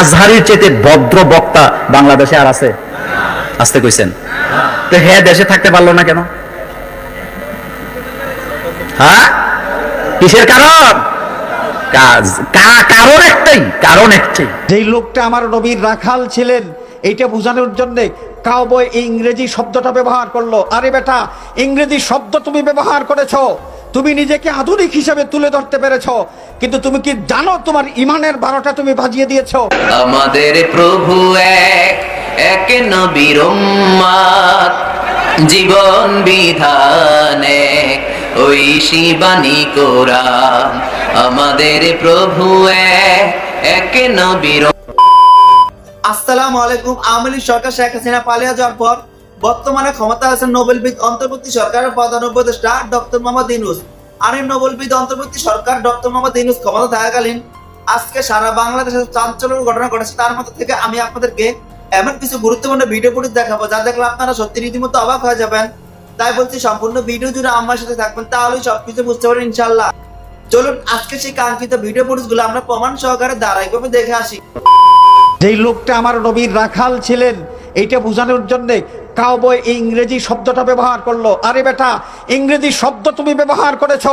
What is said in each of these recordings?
আজহারির চেতে ভদ্র বক্তা বাংলাদেশে আর আছে? আসতে কইছেন। তো হ্যাঁ দেশে থাকতে পারল না কেন? হ্যাঁ? কিসের কারণ? কাজ। কারণ একটাই কারণ একটাই। যেই লোকটা আমার নবীর রাখাল ছিলেন, এইটা বোঝানোর জন্য কাউবয় ইংরেজি শব্দটা ব্যবহার করল। আরে বেটা, ইংরেজি শব্দ তুমি ব্যবহার করেছ। তুমি নিজেকে আধুনিক হিসাবে তুলে ধরতে পেরেছ কিন্তু তুমি কি জানো তোমার ইমানের বারোটা তুমি বাজিয়ে দিয়েছ? আমাদের প্রভু এক এক নবীর উম্মাত জীবন বিধানে ওই শিবানী কোরআন। আমাদের প্রভু এক এক নবীর আসসালামু আলাইকুম আওয়ামী লীগ সরকার শেখ হাসিনা পালিয়ে যাওয়ার পর বর্তমানে ক্ষমতা আছেন নোবেলবিদ, অন্তর্বর্তী সরকারের প্রধান উপদেষ্টা ডক্টর মোহাম্মদ ইউনুস। আর এই নোবেলবিদ, অন্তর্বর্তী সরকার ডক্টর মোহাম্মদ ইউনুস ক্ষমতা থাকাকালীন আজকে সারা বাংলাদেশে চাঞ্চল্যের ঘটনা ঘটেছে। তার মধ্যে থেকে আমি আপনাদেরকে এমন কিছু গুরুত্বপূর্ণ ভিডিও ফুটেজ দেখাবো যা দেখলে আপনারা সত্যি রীতিমতো অবাক হয়ে যাবেন। তাই বলছি, সম্পূর্ণ ভিডিও জুড়ে আমার সাথে থাকবেন, তাহলেই সবকিছু বুঝতে পারেন ইনশাল্লাহ চলুন, আজকে সেই কাঙ্ক্ষিত ভিডিও ফুটেজগুলো আমরা প্রমাণ সহকারে ধারাবাহিকভাবে দেখে আসি। যেই লোকটা আমার নবীর রাখাল ছিলেন এইটা বোঝানোর জন্য কাউবয় ইংরেজি শব্দটা ব্যবহার করল। আরে বেটা, ইংরেজি শব্দ তুমি ব্যবহার করেছ।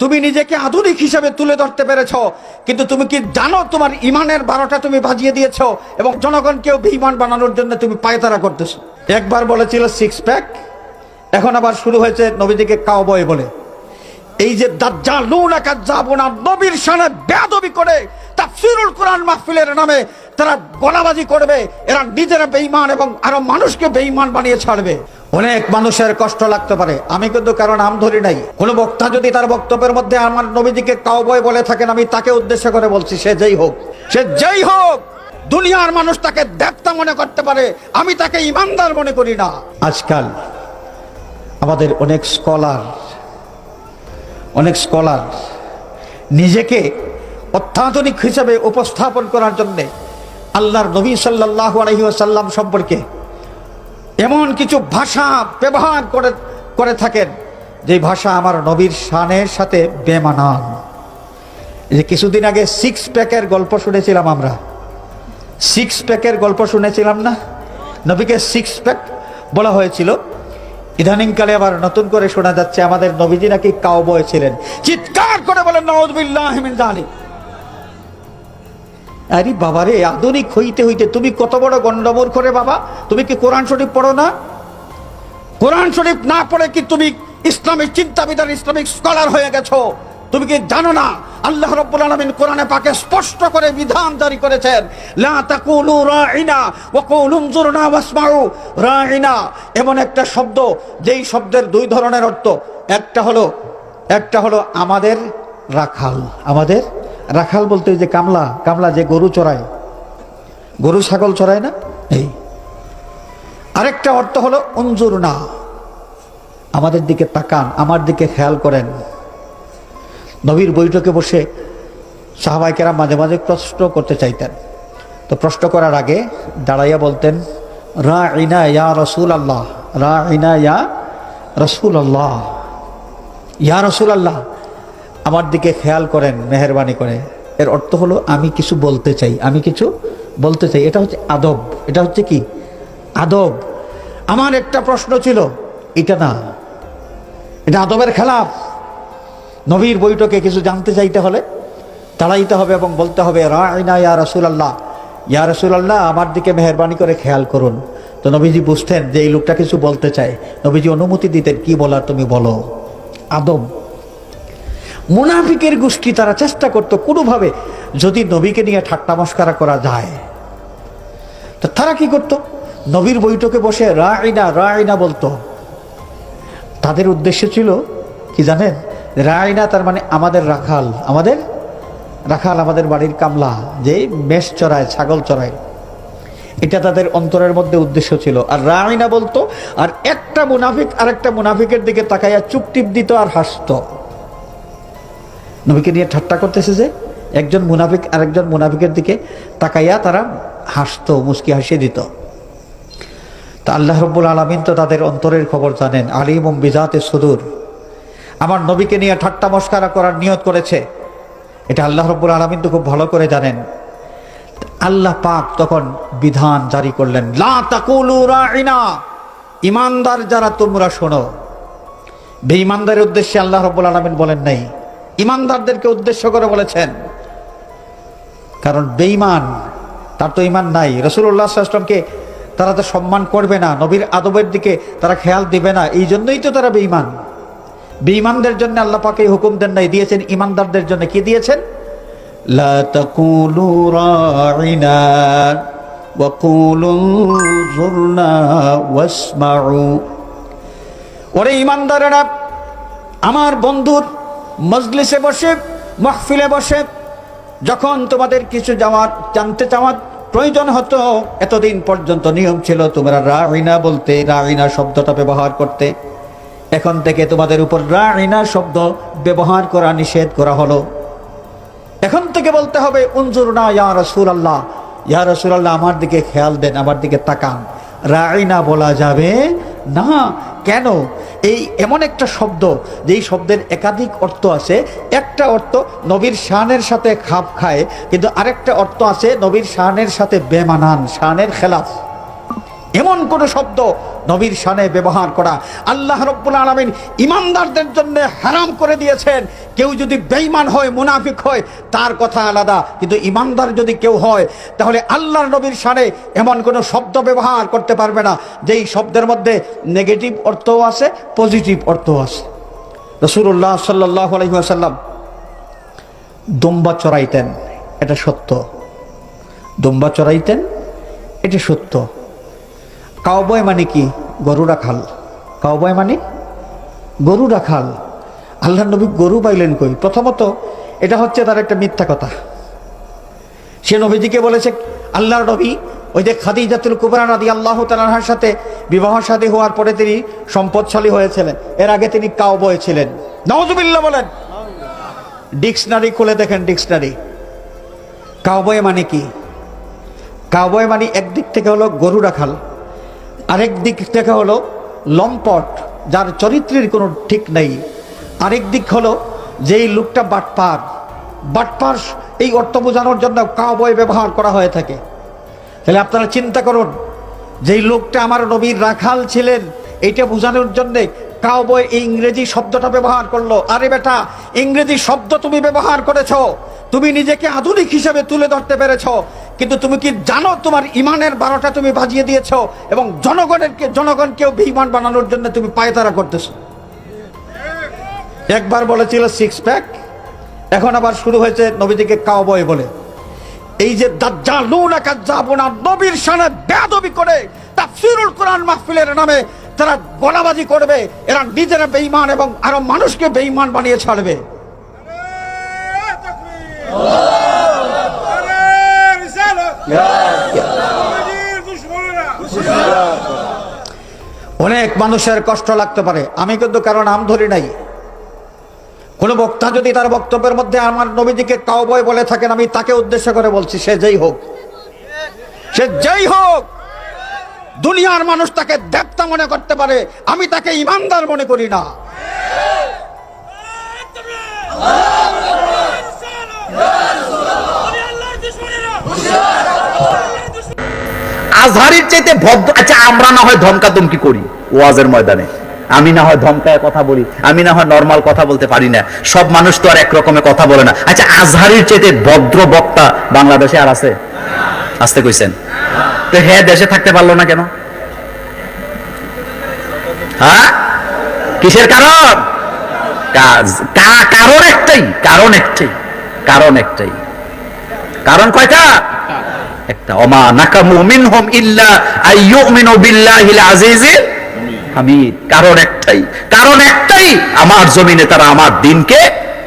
তুমি নিজেকে আধুনিক হিসেবে তুলে ধরতে পেরেছ। কিন্তু তুমি কি জানো তোমার ইমানের বারোটা তুমি বাজিয়ে দিয়েছ এবং জনগণকেও বেঈমান বানানোর জন্য তুমি পায়তারা করতেছো? একবার বলেছিল সিক্স প্যাক এখন আবার শুরু হয়েছে নবীজিকে কাউবয় বলে। এই যে কাজ্জাবুনা নবীর শানে বেয়াদবি করে তাফসীরুল কোরআন মাহফিলের নামে তারা গলাবাজি করবে, এরা নিজেরা বেইমান এবং আরও মানুষকে বেইমান বানিয়ে ছাড়বে। অনেক মানুষের কষ্ট লাগতে পারে, আমি কিন্তু কারণ নাম ধরি নাই। কোন বক্তা যদি তার বক্তব্যের মধ্যে আমার নবীজিকে কাউবয় বলে থাকেন, আমি তাকে উদ্দেশ্য করে বলছি, সে যেই হোক, সে যেই হোক, দুনিয়ার মানুষ তাকে দেবতা মনে করতে পারে, আমি তাকে ইমানদার মনে করি না। আজকাল আমাদের অনেক স্কলার অনেক স্কলার নিজেকে অত্যাধুনিক হিসেবে উপস্থাপন করার জন্য আল্লাহর নবী সাল্লাহ আলহিউসাল্লাম সম্পর্কে এমন কিছু ভাষা ব্যবহার করে করে থাকেন যে ভাষা আমার নবীর শানের সাথে বেমানান। যে কিছুদিন আগে সিক্স প্যাকের গল্প শুনেছিলাম আমরা। সিক্স প্যাকের গল্প শুনেছিলাম না? নবীকে সিক্স প্যাক বলা হয়েছিল। ইদানিংকালে আবার নতুন করে শোনা যাচ্ছে, আমাদের নবীজি নাকি কাউবয় ছিলেন। চিৎকার করে বলেন নওয়াজবিল্লাহ মিন আরে বাবারে, আধুনিক হইতে হইতে তুমি কত বড় গন্ডমূর করে বাবা? তুমি কি কোরআন শরীফ পড়ো না? কোরআন শরীফ না পড়ে কি তুমি ইসলামিক চিন্তাবিদার, ইসলামিক স্কলার হয়ে গেছো? তুমি কি জানো না? আল্লাহ রাব্বুল আলামিন কোরআনে পাকে স্পষ্ট করে বিধান জারি করেছেন, লা তাকুলু রাইনা ওয়া কুলু উনজুরনা ওয়াসমাউ। রাইনা এমন একটা শব্দ, যেই শব্দের দুই ধরনের অর্থ। একটা হলো একটা হলো আমাদের রাখাল, আমাদের রাখাল বলতে ওই যে কামলা কামলা যে গরু চড়ায়। গরু, ছাগল চড়ায় না? এই। আরেকটা অর্থ হলো, অঞ্জুর না। আমাদের দিকে তাকান, আমার দিকে খেয়াল করেন। নবীর বৈঠকে বসে সাহাবাইকেরা মাঝে মাঝে প্রশ্ন করতে চাইতেন। তো প্রশ্ন করার আগে দাঁড়াইয়া বলতেন রা ইনা ইয়া রসুল আল্লাহ রা ইনা ইয়া রসুল আল্লাহ ইয়া রসুল আল্লাহ আমার দিকে খেয়াল করেন, মেহরবানি করে। এর অর্থ হলো, আমি কিছু বলতে চাই। আমি কিছু বলতে চাই। এটা হচ্ছে আদব। এটা হচ্ছে কি? আদব। আমার একটা প্রশ্ন ছিল। এটা না। এটা আদবের খেলাফ। নবীর বৈঠকে কিছু জানতে চাইতে হলে দাঁড়াইতে হবে এবং বলতে হবে রায়না ইয়া রসুল আল্লাহ ইয়া রসুল আল্লাহ আমার দিকে মেহরবানি করে খেয়াল করুন। তো নবীজি বুঝতেন যে এই লোকটা কিছু বলতে চায়। নবীজি অনুমতি দিতেন, কি বলার তুমি বলো? আদব। মুনাফিকের গোষ্ঠী তারা চেষ্টা করতো কোনোভাবে যদি নবীকে নিয়ে ঠাট্টা মস্কারা করা যায়। তো তারা কি করতো? নবীর বৈঠকে বসে রায়না রায়না বলতো। তাদের উদ্দেশ্য ছিল কি জানেন? রায়না তার মানে আমাদের রাখাল আমাদের রাখাল আমাদের বাড়ির কামলা, যে মেষ চড়ায়, ছাগল চড়ায়। এটা তাদের অন্তরের মধ্যে উদ্দেশ্য ছিল। আর রায়না বলতো, আর একটা মুনাফিক আর একটা মুনাফিকের দিকে তাকাইয়া চুপটিপ দিত আর হাসতো। নবীকে নিয়ে ঠাট্টা করতেছে যে একজন মুনাফিক আরেকজন মুনাফিকের দিকে তাকাইয়া তারা হাসতো মুস্কি হাসিয়ে দিত। তা আল্লাহ রব্বুল আলমিন তো তাদের অন্তরের খবর জানেন আলিম বিজাতে সুদূর। আমার নবীকে নিয়ে ঠাট্টা মস্কারা করার নিয়ত করেছে। এটা আল্লাহ রব্বুল আলমিন তো খুব ভালো করে জানেন। আল্লাহ পাক তখন বিধান জারি করলেন, লা তাকুলু রাইনা। ইমানদার যারা তোমরা শোনো। বেঈমানদারের উদ্দেশ্যে আল্লাহ রব্বুল আলমিন বলেন নাই ইমানদারদেরকে উদ্দেশ্য করে বলেছেন। কারণ বেঈমান, তার তো ইমান নাই। রসুল্লাহ আসলামকে তারা তো সম্মান করবে না, নবীর আদবের দিকে তারা খেয়াল দিবে না, এই জন্যই তো তারা বেঈমান। বেঈমানদের জন্য আল্লাহ পাকে হুকুম দেন নাই, দিয়েছেন ইমানদারদের জন্য। কি দিয়েছেন? ওরে ইমানদারেরা আমার বন্ধুর মজলিসে বসে, মাহফিলে বসে, যখন তোমাদের কিছু যাওয়ার জানতে চাওয়ার প্রয়োজন হতো, এতদিন পর্যন্ত নিয়ম ছিল তোমরা রাইনা বলতে, রাইনা শব্দটা ব্যবহার করতে। এখন থেকে তোমাদের উপর রাইনা শব্দ ব্যবহার করা নিষেধ করা হলো। এখন থেকে বলতে হবে, উনজুর না ইয়া রসুল আল্লাহ ইয়া রসুল আল্লাহ আমার দিকে খেয়াল দেন, আমার দিকে তাকান। রাইনা বলা যাবে না কেন? এই এমন একটা শব্দ যেই শব্দের একাধিক অর্থ আছে। একটা অর্থ নবীর শাহানের সাথে খাপ খায়, কিন্তু আরেকটা অর্থ আছে নবীর শানের সাথে বেমানান, শানের খেলাফ। এমন কোন শব্দ নবীর শানে ব্যবহার করা। আল্লাহ রব্বুল আলমিন ইমানদারদের জন্য হারাম করে দিয়েছেন। কেউ যদি বেঈমান হয়, মুনাফিক হয়, তার কথা আলাদা। কিন্তু ইমানদার যদি কেউ হয়, তাহলে আল্লাহর নবীর শানে এমন কোনো শব্দ ব্যবহার করতে পারবে না, যেই শব্দের মধ্যে নেগেটিভ অর্থও আছে, পজিটিভ অর্থও আছে। রসুল্লাহ সাল্লাহ আলহিহাসাল্লাম দুম্বা চড়াইতেন, এটা সত্য। দুম্বা চড়াইতেন, এটা সত্য। কাউবয় মানে কি? গরু রাখাল কাউবয় মানে? গরু রাখাল আল্লাহ নবী গরু পাইলেন কই? প্রথমত এটা হচ্ছে তার একটা মিথ্যা কথা। সে নবীজিকে বলেছে, আল্লাহর নবী ওই যে খাদিজাতুল কুবরা নদী আল্লাহ তালাহার সাথে বিবাহ সাদী হওয়ার পরে তিনি সম্পদশালী হয়েছিলেন। এর আগে তিনি কাউবয় ছিলেন। নওয়াজুবিল্লাহ বলেন। ডিকশনারি খুলে দেখেন ডিকশনারি। কাউবয় মানে কি? কাউবয় মানে একদিক থেকে হলো গরু রাখাল আরেক দিক থেকে হলো লম্পট, যার চরিত্রের কোনো ঠিক নেই। আরেক দিক হলো যেই লোকটা বাটপার বাটপার এই অর্থ বোঝানোর জন্য কাউবয় ব্যবহার করা হয়ে থাকে। তাহলে আপনারা চিন্তা করুন, যেই লোকটা আমার নবীর রাখাল ছিলেন, এইটা বোঝানোর জন্যে কাউবয় এই ইংরেজি শব্দটা ব্যবহার করল। আরে বেটা, ইংরেজি শব্দ তুমি ব্যবহার করেছ। তুমি নিজেকে আধুনিক হিসেবে তুলে ধরতে পেরেছ। কিন্তু তুমি কি জানো তোমার ইমানের বারোটা তুমি বাজিয়ে দিয়েছ এবং জনগণেরকে জনগণকেও বেঈমান বানানোর জন্য তুমি পায়তারা করতেছো? একবার বলেছিল সিক্স প্যাক এখন আবার শুরু হয়েছে নবীজিকে কাউবয় বলে। এই যে নবীর শানে বেয়াদবি করে তাফসীরুল কোরআন মাহফিলের নামে তারা গলাবাজি করবে, এরা নিজেরা বেঈমান এবং আরও মানুষকে বেঈমান বানিয়ে ছাড়বে। অনেক মানুষের কষ্ট লাগতে পারে। আমি কিন্তু কারও নাম ধরি নাই। কোন বক্তা যদি তার বক্তব্যের মধ্যে আমার নবীজিকে কাউবয় বলে থাকেন, আমি তাকে উদ্দেশ্য করে বলছি, সে যেই হোক। সে যেই হোক। দুনিয়ার মানুষ তাকে দেবতা মনে করতে পারে। আমি তাকে ইমানদার মনে করি না। আজহারির চাইতে ভদ্র আচ্ছা আমরা না হয় ধমকা ধমকি করি ওয়াজের ময়দানে। আমি না হয় ধমকায় কথা বলি, আমি না হয় নর্মাল কথা বলতে পারি না। সব মানুষ তো আর এক রকমের কথা বলে না। আচ্ছা আজহারির চাইতে ভদ্র বক্তা বাংলাদেশে আর আছে? আসতে কইছেন। তো হ্যাঁ দেশে থাকতে পারল না কেন? হ্যাঁ? কিসের কারণ? কাজ। কারণ একটাই কারণ একটাই কারণ একটাই। কারণ কয়টা? একটা অমা নাকামু মিনহুম ইল্লা আইয়ুমিনু বিল্লাহিল আজিজিল হামিদ। কারণ একটাই কারণ একটাই, আমার জমিনে তারা আমার দিনকে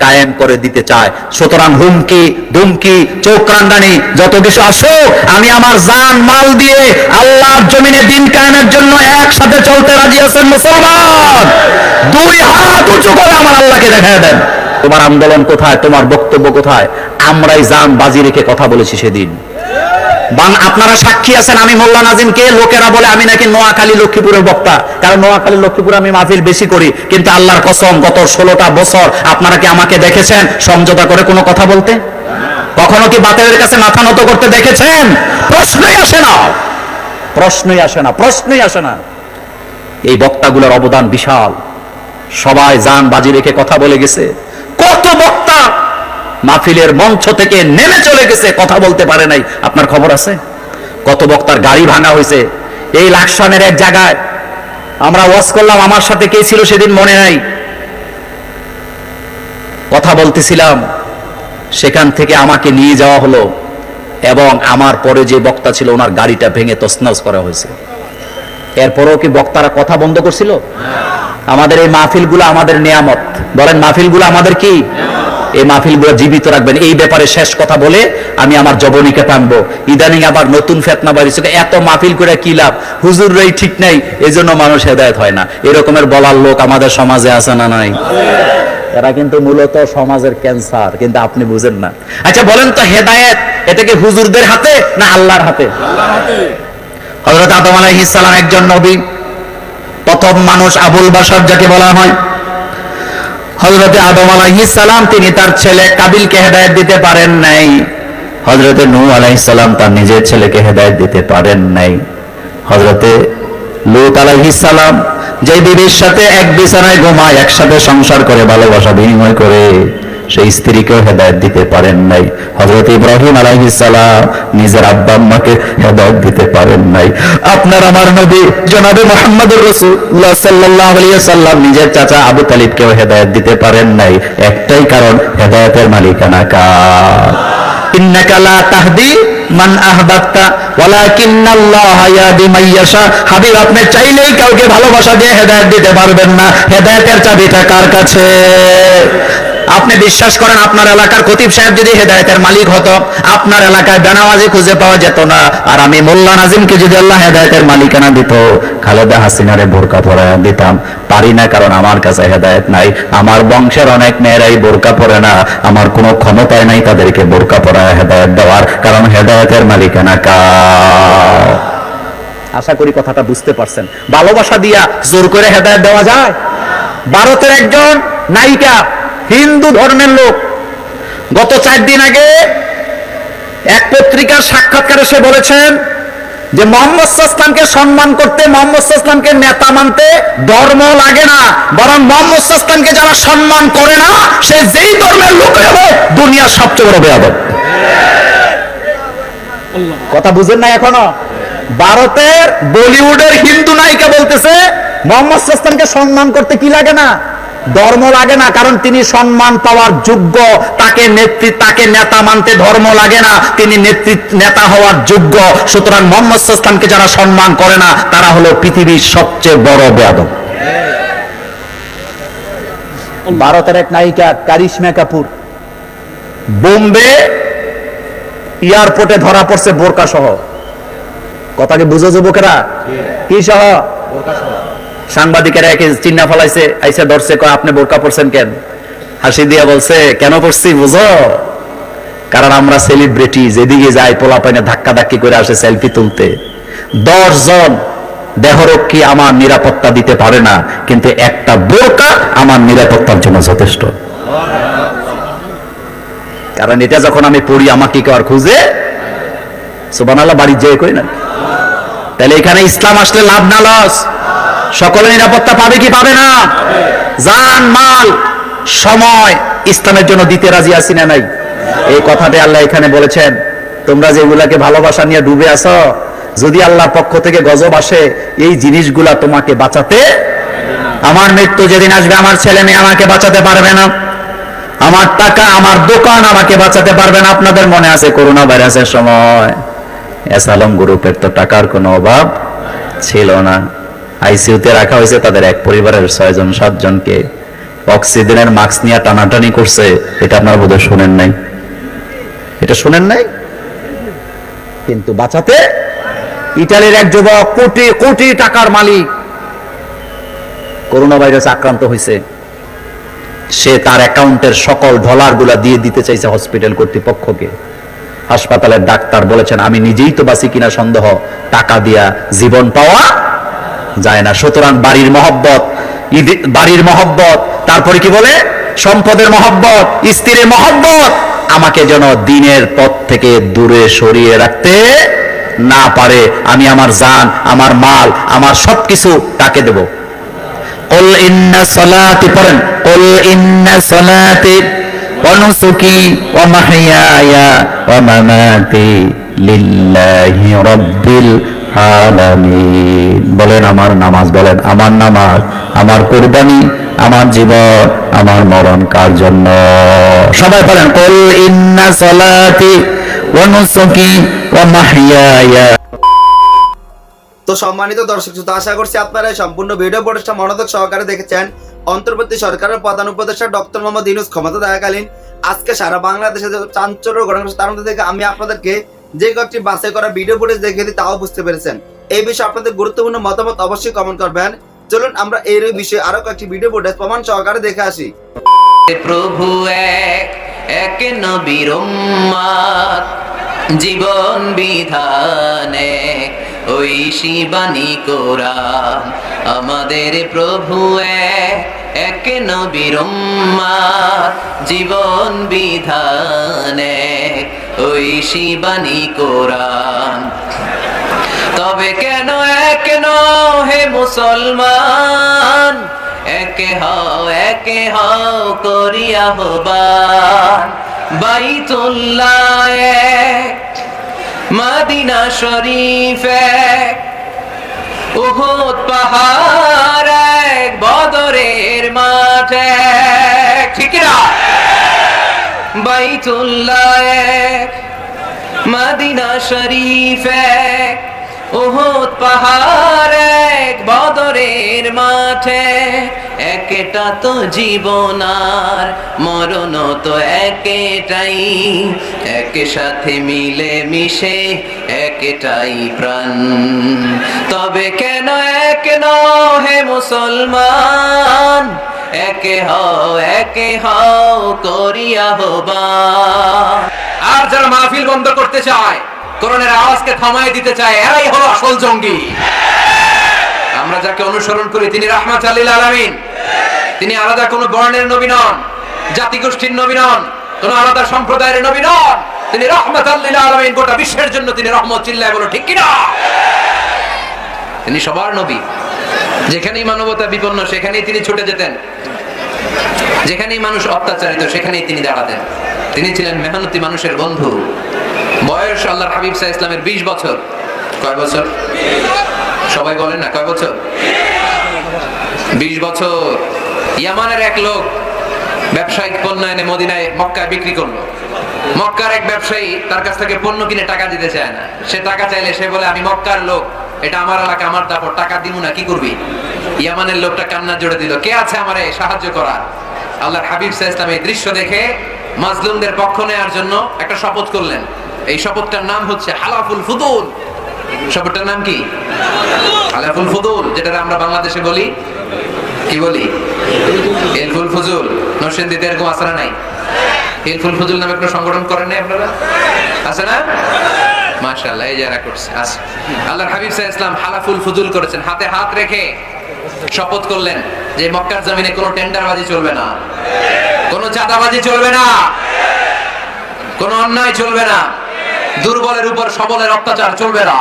কায়েম করে দিতে চায়। সুতরাং হুমকি, ধুমকি, চোখ রান্দানি যত কিছু আসো, আমি আমার জান, মাল দিয়ে আল্লাহর জমিনে দিন কায়েমের জন্য একসাথে চলতে রাজি আছেন মুসলমান। দুই হাত উঁচু করে আমার আল্লাহকে দেখা দেন। তোমার আন্দোলন কোথায়? তোমার বক্তব্য কোথায়? আমরাই জান বাজি রেখে কথা বলেছি সেদিন। আপনারা সাক্ষী আছেন, আমি মোল্লা নাজিমকে, লোকেরা বলে আমি নাকি নোয়াখালী লক্ষ্মীপুরের বক্তা। কারণ নোয়াখালী লক্ষ্মীপুরে আমি মাহফিল বেশি করি, কিন্তু আল্লাহর কসম, গত ষোলোটা বছর আপনারা কি আমাকে দেখেছেন? সমঝোতা করে কোনো কথা বলতে? কখনো কি বাতিলের কাছে মাথা নত করতে দেখেছেন? প্রশ্নই আসে না। প্রশ্নই আসে না, প্রশ্নই আসে না। এই বক্তাগুলোর অবদান বিশাল। সবাই যান বাজি রেখে কথা বলে গেছে। কত বক্তা মাহফিলের মঞ্চ থেকে নেমে চলে গেছে, কথা বলতে পারে নাই। আপনার খবর আছে? কত বক্তার গাড়ি ভাঙা হয়েছে? এই লাকসানের এক জায়গায় আমরা ওয়াজ করলাম, আমার সাথে কে ছিল সেদিন মনে নাই। কথা বলতেছিলাম, সেখান থেকে আমাকে নিয়ে যাওয়া হলো এবং আমার পরে যে বক্তা ছিল, ওনার গাড়িটা ভেঙে তসনস করা হয়েছে। এরপরেও কি বক্তারা কথা বন্ধ করছিল? আমাদের এই মাহফিলগুলো আমাদের নিয়ামত। বলেন, মাহফিলগুলো আমাদের কি? এই মাহফিলগুলো জীবিত রাখবেন। এই ব্যাপারে শেষ কথা বলে আমি আমার জবনীকে টানবো। ইদানিং আবার নতুন ফেতনা বাড়িছে এত মাহফিল করে কি লাভ? হুজুররাই ঠিক নাই এই জন্য মানুষ হেদায়ত হয় না। এরকমের বলার লোক আমাদের সমাজে আছে না নাই? এরা কিন্তু মূলত সমাজের ক্যান্সার, কিন্তু আপনি বুঝেন না। আচ্ছা বলেন তো হেদায়েত, এটা কি হুজুরদের হাতে না আল্লাহর হাতে? হজরত আদম আলাইহিস সালাম একজন নবী। প্রথম মানুষ আবুল বাশার যাকে বলা হয়। হযরতে আদম আলাইসালাম সালাম, তিনি তার ছেলে কাবিলকে হেদায়ত দিতে পারেন নাই। হজরতে নু আলাইসালাম সালাম তার নিজের ছেলেকে হেদায়ত দিতে পারেন নাই। হজরতে লুত আলাইসালাম সালাম যে বিবির সাথে এক বিছানায় ঘুমায়, একসাথে সংসার করে, ভালোবাসা বিনিময় করে। সেই স্ত্রীকেও হেদায়েত দিতে পারেন নাই। হযরত ইব্রাহিম আলাইহিসসালাম নিজের আব্বা আম্মাকে হেদায়েত দিতে পারেন নাই। আপনার আমার নবী জনাবে মুহাম্মদুর রাসূলুল্লাহ সাল্লাল্লাহু আলাইহি ওয়াসাল্লাম নিজের চাচা আবু তালিবকেও হেদায়েত দিতে পারেন নাই। একটাই কারণ, হেদায়েতের মালিকানা কার? ইন্নাকা লা তাহদি মান আহবাবতা কাউকে ভালোবাসা দিয়ে হেদায়েত দিতে পারবেন না। হেদায়েতের চাবিটা কার কাছে? আপনি বিশ্বাস করেন আপনার এলাকার খতিব সাহেব যদি হেদায়তের মালিক হতো, আপনার এলাকায় বেনামাজি খুঁজে পাওয়া যেত না। আর আমি মোল্লা নাজিমকে যদি আল্লাহ হেদায়েতের মালিকানা দিত, খালেদা হাসিনারে বোরকা পরায়া দিতাম। পারি না, কারণ আমার কাছে হেদায়েত নাই। আমার বংশের অনেক মেয়েরাই বোরকা পরে না। আমার কোনো ক্ষমতায় নাই তাদেরকে বোরকা পরা হেদায়েত দেওয়ার। কারণ হেদায়তের মালিকানা কার? আশা করি কথাটা বুঝতে পারছেন। ভালোবাসা দিয়া জোর করে হেদায়েত দেওয়া যায়। ভারতের একজন নায়িকা হিন্দু ধর্মের লোক। গত চার দিন আগে এক পত্রিকার সাক্ষাৎকারে সে বলেছেন যে মোহাম্মদ সাল্লামকে সম্মান করতে, মোহাম্মদ সাল্লামকে নেতা মানতে ধর্ম লাগে না, বরং মোহাম্মদ সাল্লামকে যারা সম্মান করে না, সে যেই ধর্মের লোক হোক দুনিয়ার সবচেয়ে বড় বেয়াদব। কথা বুঝেন না এখনও? ভারতের বলিউডের হিন্দু নায়িকা বলতেছে, মোহাম্মদ সম্মান করতে কি লাগে না? ধর্ম লাগে না কারণ তিনি সম্মান পাওয়ার যোগ্য। তাকে নেতৃত্ব তাকে নেতা মানতে ধর্ম লাগে না তিনি নেতৃত্ব নেতা হওয়ার যোগ্য। সুতরাং মোহাম্মদ যারা সম্মান করে না তারা হলো পৃথিবীর সবচেয়ে বড় বেয়াদব। ভারতের এক নায়িকা কারিশমা কাপুর। বোম্বে এয়ারপোর্টে ধরা পড়ছে বোরকা সহ কথা কি বুঝো যুবকেরা? কি সহ? বোরকা সহ সাংবাদিকেরা একে চিন্না ফলাইছে, আইসা ধরছে, কয়, আপনি বোরকা পড়ছেন কেন? হাসি দিয়া বলছে, কেন পড়ছি বুঝো? কারণ আমরা সেলিব্রিটি যেদিকে যাই পোলা পাইনে ধাক্কা ধাক্কি করে আসে সেলফি তুলতে। দশ জন দেহরক্ষী আমার নিরাপত্তা দিতে পারে না, কিন্তু একটা বোরকা আমার নিরাপত্তার জন্য যথেষ্ট। কারণ এটা যখন আমি পড়ি, আমাকে কেউ আর খুঁজে সুবান আল্লাহ বাড়ির যেয়ে করি না। তাহলে এখানে ইসলাম আসলে লাভ না লস সকলে নিরাপত্তা পাবে কি পাবে না? জান, মাল, সময় ইসলামের জন্য দিতে রাজি আছি না নাই? এই কথাটা আল্লাহ এখানে বলেছেন। তোমরা যেগুলাকে ভালোবাসা নিয়ে ডুবে আছো, যদি আল্লাহর পক্ষ থেকে গজব আসে, এই জিনিসগুলা তোমাকে বাঁচাতে আমার মৃত্যু যেদিন আসবে, আমার ছেলে মেয়ে আমাকে বাঁচাতে পারবে না। আমার টাকা, আমার দোকান আমাকে বাঁচাতে পারবে না। আপনাদের মনে আছে করোনা ভাইরাসের সময়? এসালম গ্রুপের তো টাকার কোনো অভাব ছিল না। আইসিইউতে রাখা হয়েছে, তাদের এক পরিবারের ছয়জন, সাতজনকে অক্সিজেনের মাস্ক নিয়ে টানাটানি করছে, এটা আপনারা বোধহয় শোনেন নাই। এটা শোনেন নাই? কিন্তু বাঁচাতে ইটালির এক যুবক কোটি কোটি টাকার মালিক করোনা ভাইরাস আক্রান্ত হয়েছে। সে তার অ্যাকাউন্টের সকল ডলারগুলা দিয়ে দিতে চাইছে হসপিটাল কর্তৃপক্ষকে। হাসপাতালের ডাক্তার বলেছেন, আমি নিজেই তো বাঁচি কিনা সন্দেহ, টাকা দিয়া জীবন পাওয়া যায় না সুতরাং বাড়ির মহব্বত ঈদ- বাড়ির মহব্বত তারপরে কি বলে সম্পদের মহব্বত স্ত্রীর মহব্বত আমাকে যেন দিনের পথ থেকে দূরে সরিয়ে রাখতে না পারে আমি আমার জান আমার মাল আমার সবকিছু তাকে দেব قل إن صلاتي পড়েন قل إن صلاتي ونسكي ومحياي ومماتي لله رب العالمين বলেন, আমার নামাজ বলেন, আমার নামাজ, আমার কোরবানি, আমার জীবন, আমার মরণ কার জন্য? সবাই বলেন তো সম্মানিত দর্শক শ্রোতা, আশা করছি আপনারা সম্পূর্ণ ভিডিও প্রোডাক্টটা মনোযোগ সহকারে দেখেছেন। অন্তর্বর্তী সরকারের প্রধান উপদেষ্টা ডক্টর মোহাম্মদ ইউনুস ক্ষমতা থাকাকালীন আজকে সারা বাংলাদেশে চাঞ্চল্য ঘটনা তার মধ্যে থেকে আমি আপনাদেরকে যে কয়েকটি বাছাই করা ভিডিও ফুটেজ দেখে তাও বুঝতে পেরেছেন। এই বিষয়ে আপনাদের গুরুত্বপূর্ণ মতামত অবশ্যই কমেন্ট করবেন। চলুন আমরা এই বিষয়ে আরও কয়েকটি ভিডিও ফুটেজ প্রমাণ সহকারে দেখে আসি। প্রভু এক এক নবীর জীবন বিধানে ওই শিবানী কোরআন। আমাদের প্রভু এক নবীর জীবন বিধানে ওই শিবানী কোরআন। তবে কেন এক হে মুসলমান? একে হও একে হও করিয়া হবান বাইতুল্লাহ মাদিনা শরীফ উহুদ পাহাড় এক, বদরের মাঠে ঠিক না বাইতুল্লাহ, মদিনা শরীফ এক উহুদ পাহাড় এক বদরের মাঠে। একটা তো জীবন আর মরণ তো একেটাই। এক সাথে মিলে মিশে একটাই প্রাণ। তবে কেন এক হে মুসলমান? একে হও একে হও, করিয়া হবা। আর যারা মাহফিল বন্ধ করতে চায় করোনার আওয়াজকে থামায় দিতে চায়, এরাই হলো আসল জঙ্গি। আমরা যাকে অনুসরণ করি, তিনি রাহমাত আলীল আলামিন। তিনি আলাদা কোনো বর্ণের নবী নন, জাতিগোষ্ঠীর নবী নন, কোন আলাদা সম্প্রদায়ের নবী নন। তিনি রহমত আলামিন, গোটা বিশ্বের জন্য তিনি রহমত চিল্লায় বলো, ঠিক কিনা? তিনি সবার নবী। যেখানেই মানবতা বিপন্ন, সেখানেই তিনি ছুটে যেতেন। যেখানেই মানুষ অত্যাচারিত, সেখানেই তিনি দাঁড়াতেন। তিনি ছিলেন মেহনতি মানুষের বন্ধু। বয়স আল্লাহর হাবিব সাহা ইসলামের বিশ বছর। কয় বছর? সবাই বলেন না, কয় বছর? বিশ বছর। ইয়ামানের এক লোক ব্যবসায়িক পণ্য এনে মদিনায়, মক্কায় বিক্রি করল। মক্কার এক ব্যবসায়ী তার কাছ থেকে পণ্য কিনে টাকা দিতে চায় না। সে টাকা চাইলে সে বলে, আমি মক্কার লোক। এটা আমার এলাকা, আমার দাপট, টাকা দিব না, কি করবি? ইয়ামানের লোকটা কান্না জোড়ে দিল, কে আছে আমারে? সাহায্য করার আল্লাহর হাবিব সাহা এই দৃশ্য দেখে মাজলুমদের পক্ষ নেওয়ার জন্য একটা শপথ করলেন। এই শপথটার নাম হচ্ছে হালাফুল ফুতুল। শপথটার নাম কি? হালাফুল ফুতুল যেটা আমরা বাংলাদেশে বলি, কি বলি? এলফুল ফুজুল। নরসিংদীতে এরকম আসরা নাই? এলফুল ফুজুল নামে কোনো সংগঠন করেন নাই আপনারা? আছে না? যারা করছে। আল্লাহর হাবিব আলাইহি ইসলাম হালাফুল ফুজুল করেছেন। হাতে হাত রেখে শপথ করলেন যে মক্কার জমিনে কোনো টেন্ডারবাজি চলবে না। কোনো চাঁদাবাজি চলবে না। কোনো অন্যায় চলবে না। দুর্বলের উপর সবলের অত্যাচার চলবে না।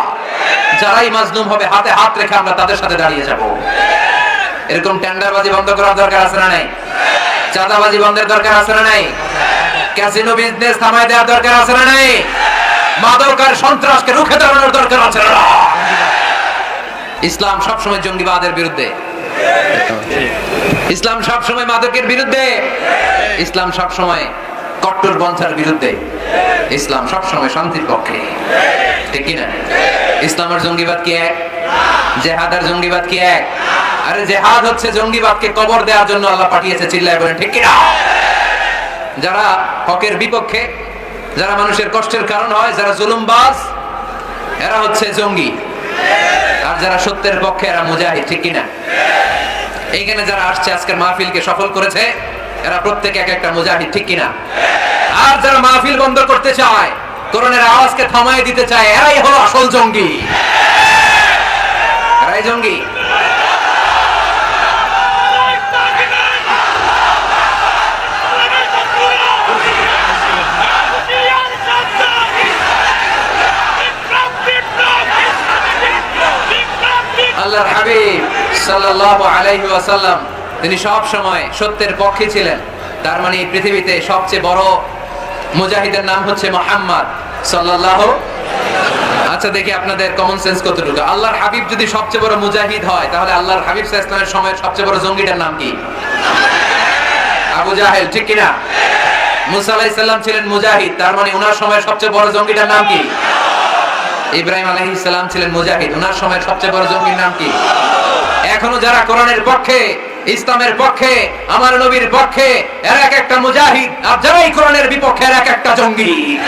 যারাই মাজলুম হবে, হাতে হাত রেখে আমরা তাদের সাথে দাঁড়িয়ে যাব। এরকম টেন্ডারবাজি বন্ধ করার দরকার আছে না নাই? চাঁদাবাজি বন্ধের দরকার আছে না নাই? ক্যাসিনো বিজনেস থামায় দেওয়ার দরকার আছে না নাই? মাদক আর সন্ত্রাসকে রুখে দাঁড়ানোর দরকার আছে না ইসলাম সবসময় জঙ্গিবাদের বিরুদ্ধে। ইসলাম সবসময় মাদকের বিরুদ্ধে। ইসলাম সবসময় কট্টর পন্থার বিরুদ্ধে। ইসলাম সবসময় শান্তির পক্ষে। ঠিক কিনা? ইসলামের জঙ্গিবাদ কি এক? জেহাদ আর জঙ্গিবাদ কি এক? আরে জেহাদ হচ্ছে জঙ্গিবাদকে কবর দেওয়ার জন্য আল্লাহ পাঠিয়েছে, চিল্লায় বলেন, ঠিক কিনা? যারা হকের বিপক্ষে যারা মানুষের কষ্টের কারণ হয়, যারা জুলুমবাজ, এরা হচ্ছে জঙ্গি। আর যারা সত্যের পক্ষে, এরা মুজাহিদ, ঠিক কিনা? এইখানে যারা আসছে, আজকের মাহফিলকে সফল করেছে, এরা প্রত্যেকে এক একটা মুজাহিদ, ঠিক কিনা? আর যারা মাহফিল বন্ধ করতে চায় করোনার আওয়াজকে থামায় দিতে চায়, এরাই হলো আসল জঙ্গি। এরাই জঙ্গি। আল্লাহর হাবিব সাল্লাল্লাহু আলাইহি ওয়াসাল্লাম, তিনি সব সময় সত্যের পক্ষে ছিলেন। তার মানে এই পৃথিবীতে সবচেয়ে বড় মুজাহিদের নাম হচ্ছে মোহাম্মদ সাল্লাল্লাহু আচ্ছা দেখি আপনাদের কমন সেন্স কতটুকু। আল্লাহর হাবিব যদি সবচেয়ে বড় মুজাহিদ হয়, তাহলে আল্লাহর হাবিব ইসলামের সময়ের সবচেয়ে বড় জঙ্গিটার নাম কি? আবু জাহেল, ঠিক কিনা? মুসা আলাইহিস সালাম ছিলেন মুজাহিদ, তার মানে ওনার সময়ের সবচেয়ে বড় জঙ্গিটার নাম কি? ইব্রাহিম আলাইহিস সালাম ছিলেন মুজাহিদ। ওনার সময়ের সবচেয়ে বড় জঙ্গির নাম কি? এখনও যারা কোরআনের পক্ষে, ইসলামের পক্ষে, আমার নবীর পক্ষে, এর এক একটা মুজাহিদ। আর যারাই কোরআনের বিপক্ষে, এর এক একটা জঙ্গি।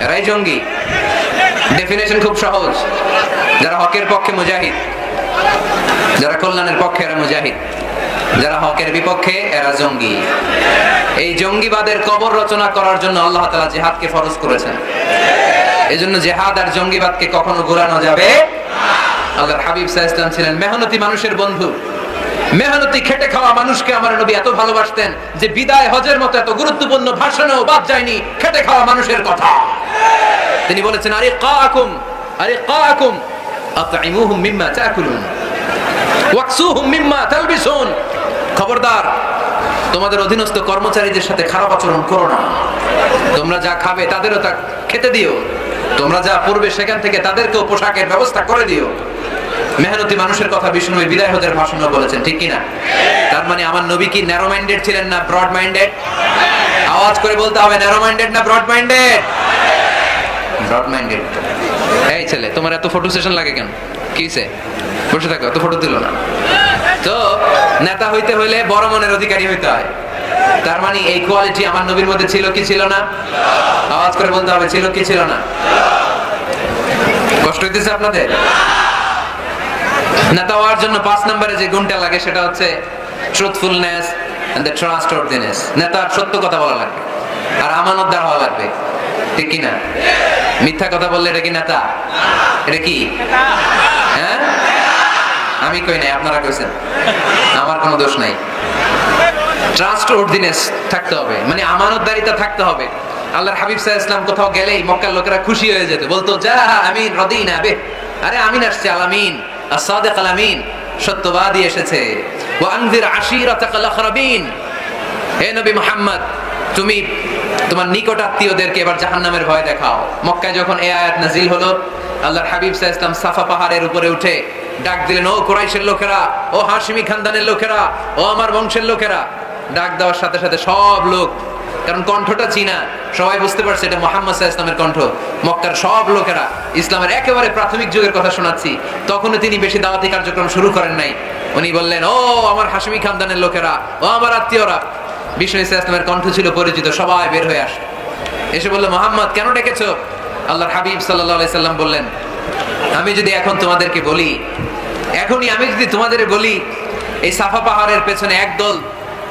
এরাই জঙ্গি। ডেফিনেশন খুব সহজ। যারা হকের পক্ষে মুজাহিদ, যারা কল্যাণের পক্ষে এরা মুজাহিদ। যারা হকের বিপক্ষে, এরা জঙ্গি। এই জঙ্গিবাদের কবর রচনা করার জন্য আল্লাহ তাআলা জিহাদকে ফরজ করেছেন। এই জন্য জেহাদ আর জঙ্গিবাদকে কখনো ঘোরানো যাবে আল্লাহর হাবিব সাহা ছিলেন মেহনতি মানুষের বন্ধু। মেহনতি, খেটে খাওয়া মানুষকে আমার নবী এত ভালোবাসতেন যে বিদায় হজের মতো এত গুরুত্বপূর্ণ ভাষণেও বাদ যায়নি, খেটে খাওয়া মানুষের কথা। তিনি বলেছেন আরে কাকুম আরে কাকুম আতঈমুহুম মিম্মা তাকুলুন, ওয়াকসুহুম মিম্মা তালবিসুন। খবরদার, তোমাদের অধীনস্থ কর্মচারীদের সাথে খারাপ আচরণ করো না। তোমরা যা খাবে তাদেরও তা খেতে দিও। তোমরা যা পূর্বে সেখান থেকে তাদেরকেও পোশাকের ব্যবস্থা করে দিও। মেহনতি মানুষের কথা বিষ্ণু বিদায় হজের ভাষণও বলেছেন, ঠিক কিনা? তার মানে আমার নবী কি ন্যারো মাইন্ডেড ছিলেন না ব্রড মাইন্ডেড আওয়াজ করে বলতে হবে ন্যারো মাইন্ডেড না ব্রড মাইন্ডেড ব্রড মাইন্ডেড এই ছেলে, তোমার এত ফটো সেশন লাগে কেন? কিসে বসে থাকো, এত ফটো দিল না। তো নেতা হইতে হইলে বড় মনের অধিকারী হইতে হয়। তার মানে এই কোয়ালিটি আমার নবীর মধ্যে ছিল কি ছিল না? আওয়াজ করে বলতে হবে, ছিল কি ছিল না? কষ্ট হইতেছে আপনাদের? নেতা হওয়ার জন্য পাঁচ নম্বরে যে গুণটা লাগে সেটা হচ্ছে ট্রুথফুলনেস এন্ড দ্য ট্রাস্টওয়ার্দিনেস নেতার সত্য কথা বলা লাগবে, আর আমানতদার হওয়া লাগবে। ঠিক কি না মিথ্যা কথা বললে এটা কি নেতা? এটা কি? হ্যাঁ? আমি কই নাই, আপনারা কইছেন। আমার কোনো দোষ নাই। ট্রাস্ট অর্ডিনেস থাকতে হবে। মানে আমানতদারিতা থাকতে হবে। আল্লাহর হাবিব সাহা ইসলাম কোথাও গেলেই মক্কার লোকেরা খুশি হয়ে যেত। বলতো যা আমিন, রদিন আবে আরে আমিন আসছে আলামিন আলামিন সত্যবাদী এসেছে। ও আখরাবিন। হে নবী মুহাম্মদ, তুমি তোমার নিকট আত্মীয়দেরকে এবার জাহান্নামের ভয় দেখাও। মক্কায় যখন এই আয়াত নাজিল হলো, আল্লাহর হাবিব সাহা ইসলাম সাফা পাহাড়ের উপরে উঠে ডাক দিলেন, ও কুরাইশের লোকেরা, ও হাশিমি খানদানের লোকেরা, ও আমার বংশের লোকেরা। ডাক দেওয়ার সাথে সাথে সব লোক, কারণ কণ্ঠটা চীনা, সবাই বুঝতে পারছে এটা মোহাম্মদ সাহা ইসলামের কণ্ঠ। মক্কার সব লোকেরা ইসলামের একেবারে প্রাথমিক যুগের কথা শোনাচ্ছি। তখনও তিনি বেশি দাওয়াতি কার্যক্রম শুরু করেন নাই। উনি বললেন, ও আমার হাশিমি খানদানের লোকেরা, ও আমার আত্মীয়রা। বিষ্ণু ইসা ইসলামের কণ্ঠ ছিল পরিচিত, সবাই বের হয়ে আসে। এসে বলল, মোহাম্মদ, কেন ডেকেছ? আল্লাহর হাবিব সাল্লাহ সাল্লাম বললেন আমি যদি এখন তোমাদেরকে বলি, এখনই আমি যদি তোমাদের বলি, এই সাফা পাহাড়ের পেছনে একদল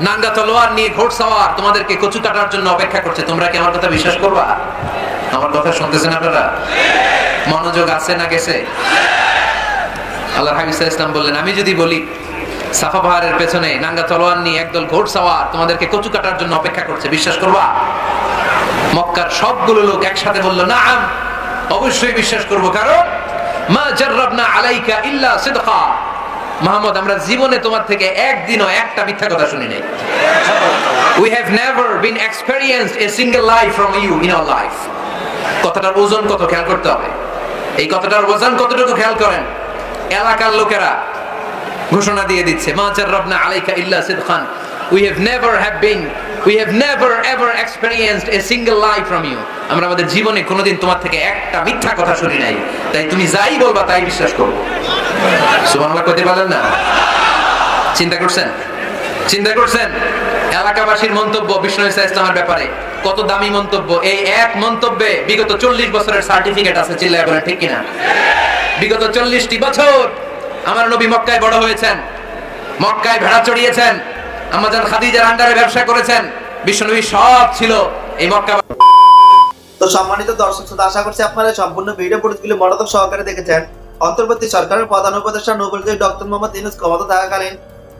নাঙ্গা তলোয়ার নিয়ে ঘোড়সাওয়ার তোমাদেরকে কচু কাটার জন্য অপেক্ষা করছে, তোমরা কি আমার কথা বিশ্বাস করবা? আমার কথা শুনতেছেন আপনারা? মনোযোগ আছে না গেছে? আল্লাহ আলাইহি ইসলাম বললেন, আমি যদি বলি, সাফা পাহাড়ের পেছনে নাঙ্গা তলোয়ার নিয়ে একদল ঘোড়সাওয়ার তোমাদেরকে কচু কাটার জন্য অপেক্ষা করছে, বিশ্বাস করবা? মক্কার সবগুলো লোক একসাথে বলল না অবশ্যই বিশ্বাস করব, কারণ মা জাররাবনা আলাইকা ইল্লা সিদকা। মোহাম্মদ আমরা জীবনে তোমার থেকে একদিনও একটা মিথ্যা কথা শুনি নাই। We have never been experienced a single life from you in our life কথাটার ওজন কত খেয়াল করতে হবে। এই কথাটার ওজন কতটুকু খেয়াল করেন? এলাকার লোকেরা ঘোষণা দিয়ে দিচ্ছে, মা জাররাবনা আলাইকা ইল্লা সিদখান we have never have been we have never ever experienced a single life from you আমরা আমাদের জীবনে কোনোদিন তোমার থেকে একটা মিথ্যা কথা শুনি নাই। তাই তুমি যাই বলবা, তাই বিশ্বাস করব। সুবহানাল্লাহ, কইতে পারলেন না? চিন্তা করছেন? চিন্তা করছেন? এলাকাবাসীর মন্তব্য বিষ্ণু ইসা ইসলামের ব্যাপারে। কত দামি মন্তব্য। এই এক মন্তব্যে বিগত চল্লিশ বছরের সার্টিফিকেট আছে, চিল্লায় বলে ঠিক কিনা? বিগত চল্লিশটি বছর আমার নবী মক্কায় বড় হয়েছেন। মক্কায় ভেড়া চড়িয়েছেন। আমাদের খাদিজার আন্ডারে ব্যবসা করেছেন, বিশ্বনবী সব ছিল এই মক্কা তো সম্মানিত দর্শক শ্রোতা, আশা করছি আপনারা সম্পূর্ণ ভিডিও ফুটেজগুলি মনোযোগ সহকারে দেখেছেন। অন্তর্বর্তী সরকারের প্রধান উপদেষ্টা নোবেল জয়ী ডক্টর মোহাম্মদ ইউনুস ক্ষমতা থাকাকালীন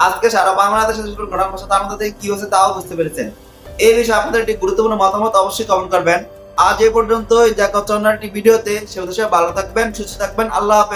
আজকে সারা বাংলাদেশের ঘটনা ঘটছে তার মধ্যে কি হচ্ছে তাও বুঝতে পেরেছেন। এই বিষয়ে আপনাদের একটি গুরুত্বপূর্ণ মতামত অবশ্যই কমেন্ট করবেন। আজ এ পর্যন্তই, দেখা হচ্ছে অন্য ভিডিওতে। সে ভালো থাকবেন, সুস্থ থাকবেন, আল্লাহ হাফেজ।